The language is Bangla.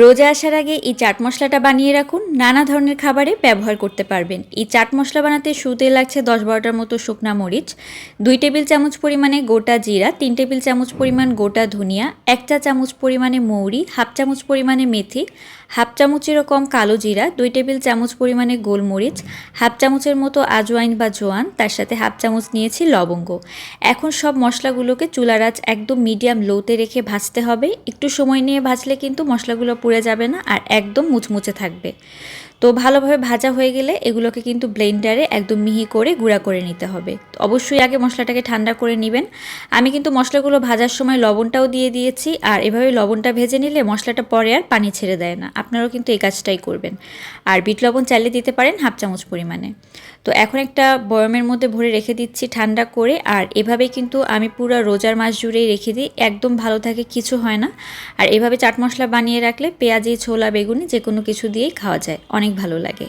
রোজা আসার আগে এই চাট মশলাটা বানিয়ে রাখুন। নানা ধরনের খাবারে ব্যবহার করতে পারবেন। এই চাট মশলা বানাতে সুতে লাগছে দশ বারোটার মতো শুকনা মরিচ, দুই টেবিল চামচ পরিমাণে গোটা জিরা, তিন টেবিল চামচ পরিমাণ গোটা ধনিয়া, এক চা চামচ পরিমাণে মৌরি, হাফ চামচ পরিমাণে মেথি হাফ চামচেরও কম কালো জিরা, দুই টেবিল চামচ পরিমাণে গোলমরিচ, হাফ চামচের মতো আজওয়াইন বা জোয়ান, তার সাথে হাফ চামচ নিয়েছি লবঙ্গ। এখন সব মশলাগুলোকে চুলার আঁচ একদম মিডিয়াম লোতে রেখে ভাজতে হবে। একটু সময় নিয়ে ভাজলে কিন্তু মশলাগুলো পুড়ে যাবে না আর একদম মুচমুচে থাকবে। তো ভালোভাবে ভাজা হয়ে গেলে এগুলোকে কিন্তু ব্লেন্ডারে একদম মিহি করে গুঁড়া করে নিতে হবে। অবশ্যই আগে মশলাটাকে ঠান্ডা করে নেবেন। আমি কিন্তু মশলাগুলো ভাজার সময় লবণটাও দিয়ে দিয়েছি আর এভাবে লবণটা ভেজে নিলে মশলাটা পরে আর পানি ছেড়ে দেয় না। আপনারাও কিন্তু এই কাজটাই করবেন। আর বিট লবণ চাইলে দিতে পারেন হাফ চামচ পরিমাণে। তো এখন একটা বয়মের মধ্যে ভরে রেখে দিচ্ছি ঠান্ডা করে, আর এভাবে কিন্তু আমি পুরো রোজার মাস জুড়েই রেখে দিই, একদম ভালো থাকে, কিছু হয় না। আর এভাবে চাট মশলা বানিয়ে রাখলে পেঁয়াজি, ছোলা, বেগুনি যে কোনো কিছু দিয়েই খাওয়া যায়, অনেক ভালো লাগে।